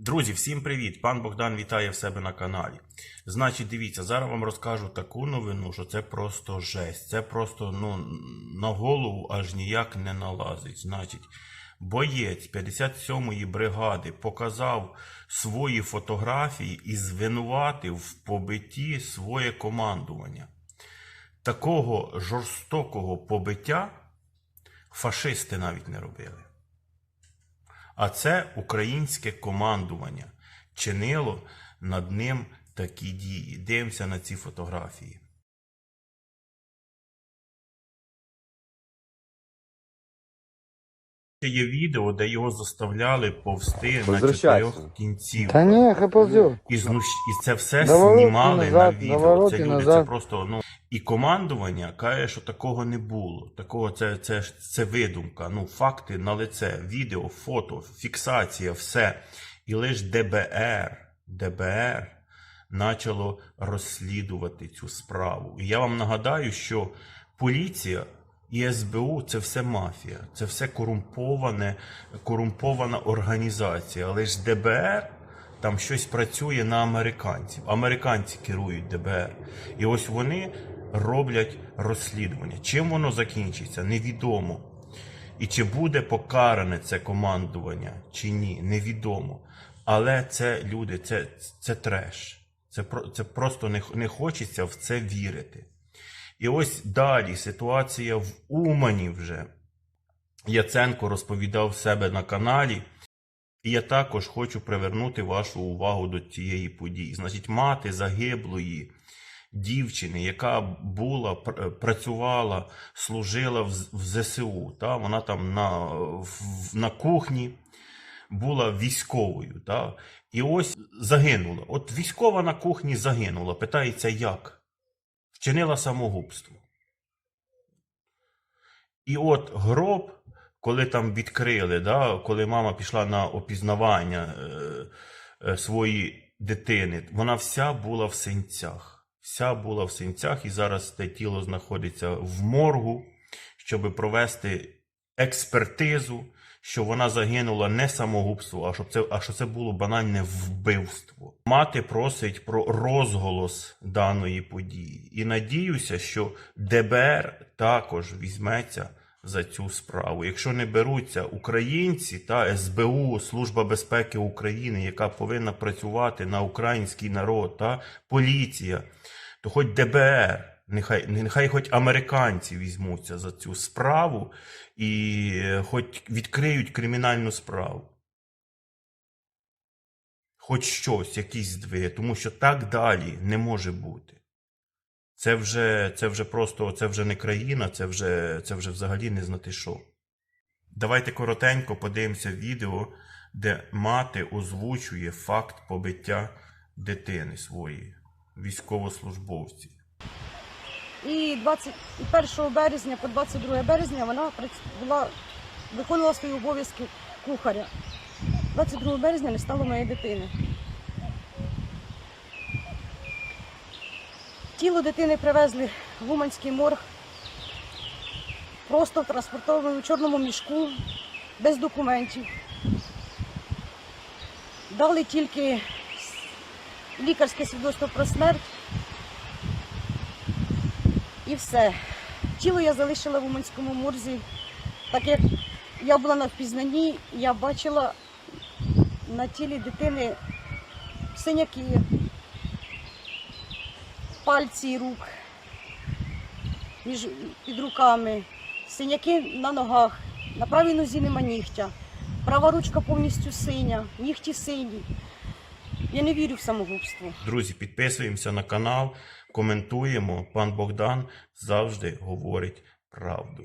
Друзі, всім привіт! Пан Богдан вітає в себе на каналі. Значить, дивіться, зараз вам розкажу таку новину, що це просто жесть. Це просто ну, на голову аж ніяк не налазить. Значить, боєць 57-ї бригади показав свої фотографії і звинуватив в побитті своє командування. Такого жорстокого побиття фашисти навіть не робили. А це українське командування чинило над ним такі дії. Дивимося на ці фотографії. Є відео, де його заставляли повсти на чотирьох кінців. Та ні. І, знущ... і це все Навороти знімали назад, на відео. Це люди, це просто ну і командування каже, що такого не було. Такого це, це, це видумка. Ну, факти на лице, відео, фото, фіксація, все. І лише ДБР, ДБР почало розслідувати цю справу. І я вам нагадаю, що поліція і СБУ це все мафія, це все корумповане, корумпована організація. Але ж ДБР там щось працює на американців. Американці керують ДБР. І ось вони роблять розслідування. Чим воно закінчиться, невідомо. І чи буде покаране це командування, чи ні, невідомо. Але це люди, це, це треш. Це, це просто не, не хочеться в це вірити. І ось далі ситуація в Умані вже. Яценко розповідав себе на каналі. І я також хочу привернути вашу увагу до цієї події. Значить, мати загиблої дівчини, яка була, працювала, служила в, ЗСУ. Та? Вона там на, на кухні була військовою. Та? І ось загинула. От військова на кухні загинула. Питається, як? Вчинила самогубство. І от гроб, коли там відкрили, да, коли мама пішла на опізнавання е, е, своєї дитини, вона вся була в синцях. Вся була в синцях, і зараз те тіло знаходиться в моргу, щоб провести експертизу, що вона загинула не самогубство, а щоб це, а що це було банальне вбивство. Мати просить про розголос даної події. І надіюся, що ДБР також візьметься за цю справу. Якщо не беруться українці та СБУ, Служба безпеки України, яка повинна працювати на український народ, та поліція, то хоч ДБР. Нехай, нехай хоч американці візьмуться за цю справу і е, хоч відкриють кримінальну справу. Хоч щось, якісь здвиги, тому що так далі не може бути. Це вже, це вже просто це вже не країна, це вже, це вже взагалі не знати що. Давайте коротенько подивимося відео, де мати озвучує факт побиття дитини своєї, військовослужбовців. І 21 березня по 22 березня вона була, виконувала свої обов'язки кухаря. 22 березня не стало моєї дитини. Тіло дитини привезли в Уманський морг, просто в транспортованому чорному мішку, без документів. Дали тільки лікарське свідоцтво про смерть і все. Тіло я залишила в Уманському морзі. Так як я була на впізнанні, я бачила на тілі дитини синяки, пальці рук між під руками, синяки на ногах, на правій нозі нема нігтя, права ручка повністю синя, нігті сині. Я не вірю в самогубство. Друзі, підписуємося на канал, коментуємо. Пан Богдан завжди говорить правду.